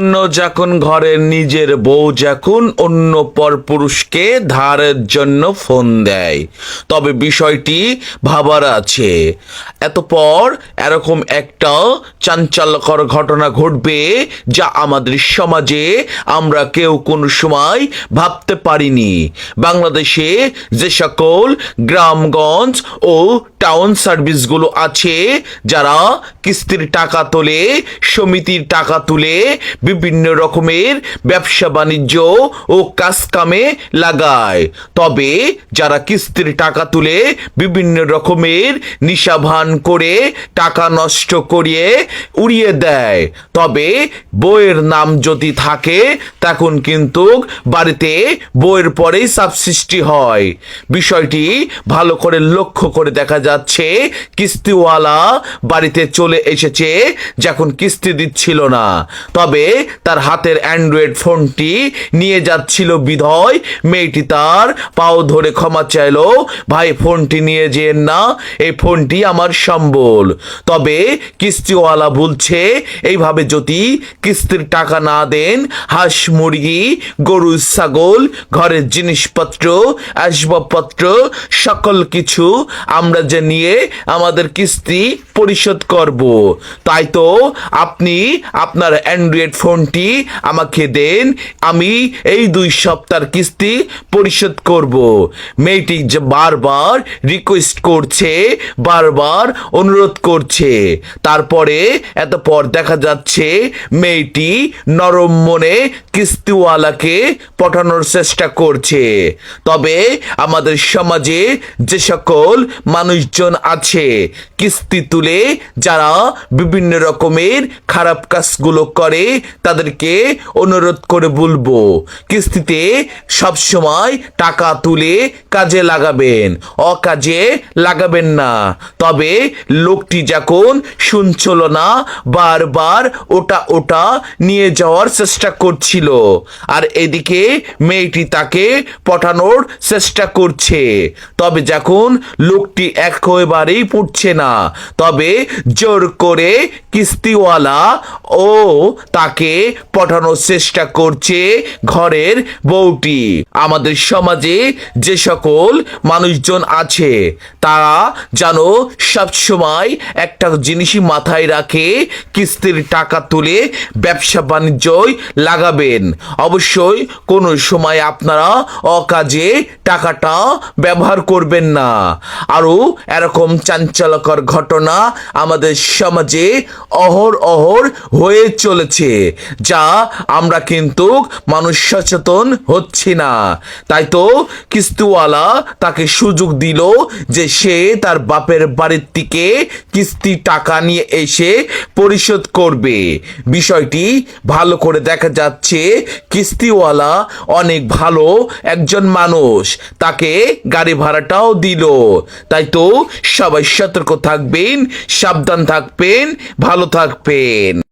অন্য যখন ঘরের নিজের বউ যখন অন্য পর পুরুষকে ধারের জন্য ফোন দেয়, তবে বিষয়টি ভাবার আছে। এতপর এরকম একটা চাঞ্চল্যকর ঘটনা ঘটবে যা আমাদের সমাজে আমরা কেউ কোনো সময় ভাবতে পারিনি। বাংলাদেশে যে সকল গ্রামগঞ্জ ও টাউন সার্ভিসগুলো আছে, যারা কিস্তির টাকা তোলে, সমিতির টাকা তুলে বিভিন্ন রকমের ব্যবসা বাণিজ্য ও কাজ কামে লাগায়। তবে যারা কিস্তির টাকা তুলে বিভিন্ন রকমের নিশাভান করে টাকা নষ্ট করিয়ে উড়িয়ে দেয়, তবে বইয়ের নাম যদি থাকে, তখন কিন্তু বাড়িতে বইয়ের পরেই সাবসৃষ্টি হয়। বিষয়টি ভালো করে লক্ষ্য করে দেখা যাচ্ছে, কিস্তিওয়ালা বাড়িতে চলে এসেছে, যখন কিস্তি দিচ্ছিল না। তবে তার হাতের অ্যান্ড্রয়েড ফোনটি নিয়ে যাচ্ছিল বিধয়। মেয়েটি তার পাও ধরে ক্ষমা চাইলো। ভাই, ফোনটি নিয়ে যেন না, এই ফোনটি আমার সম্বল। তবে কিস্তিওয়ালা বলছে, এইভাবে যদি কিস্তির টাকা না দেন, হাঁস, মুরগি, গরু, ছাগল, ঘরের জিনিসপত্র, আসবাবপত্র, সকল কিছু আমরা যে নিয়ে আমাদের কিস্তি পরিশোধ করব। তাই তো আপনি আপনার অ্যান্ড্রয়েড ফোনটি আমাকে দেন, আমি এই দুই সপ্তাহের কিস্তি পরিশোধ করব। মেয়েটি বারবার রিকোয়েস্ট করছে, বারবার অনুরোধ করছে। তারপরে এত পর দেখা যাচ্ছে মেয়েটি নরম মনে কিস্তিওয়ালাকে পটানোর চেষ্টা করছে। তবে আমাদের সমাজে যে সকল মানুষজন আছে, কিস্তি তুলে যারা বিভিন্ন রকমের খারাপ কাজগুলো করে, তাদেরকে অনুরোধ করে বলব, কিস্তিতে সবসময় টাকা তুলে কাজে লাগাবেন। অকাজে লাগাবেন না। তবে লোকটি যখন শুনছিল না বারবার ওটা ওটা নিয়ে যাওয়ার চেষ্টা করছিল, আর এদিকে মেয়েটি তাকে পটানোর চেষ্টা করছে, তবে যখন লোকটি একেবারেই পড়ছে না, তবে জোর করে কিস্তিওয়ালা ও তাকে পটানোর চেষ্টা করছে ঘরের বউটি। আমাদের সমাজে যে সকল মানুষজন আছে, তারা যেন সবসময় একটা জিনিসই মাথায় রাখে, কিস্তির টাকা তুলে ব্যবসা বাণিজ্যই লাগাবেন। অবশ্যই কোনো সময় আপনারা অকাজে টাকাটা ব্যবহার করবেন না। আরও এরকম চাঞ্চলকর ঘটনা আমাদের সমাজে অহর অহর হয়ে চলেছে, যা আমরা কিন্তু মানুষ সচেতন হচ্ছি না। তাই তো কিস্তিওয়ালা তাকে সুযোগ দিল যে সে তার বাপের বাড়ির থেকে কিস্তি টাকা নিয়ে এসে পরিশোধ করবে। বিষয়টি ভালো করে দেখা যাচ্ছে, কিস্তিওয়ালা অনেক ভালো একজন মানুষ, তাকে গাড়ি ভাড়াটাও দিল। তাই তো সবাই সতর্ক থাকবেন সাবধান থাকবেন ভালো থাকবেন।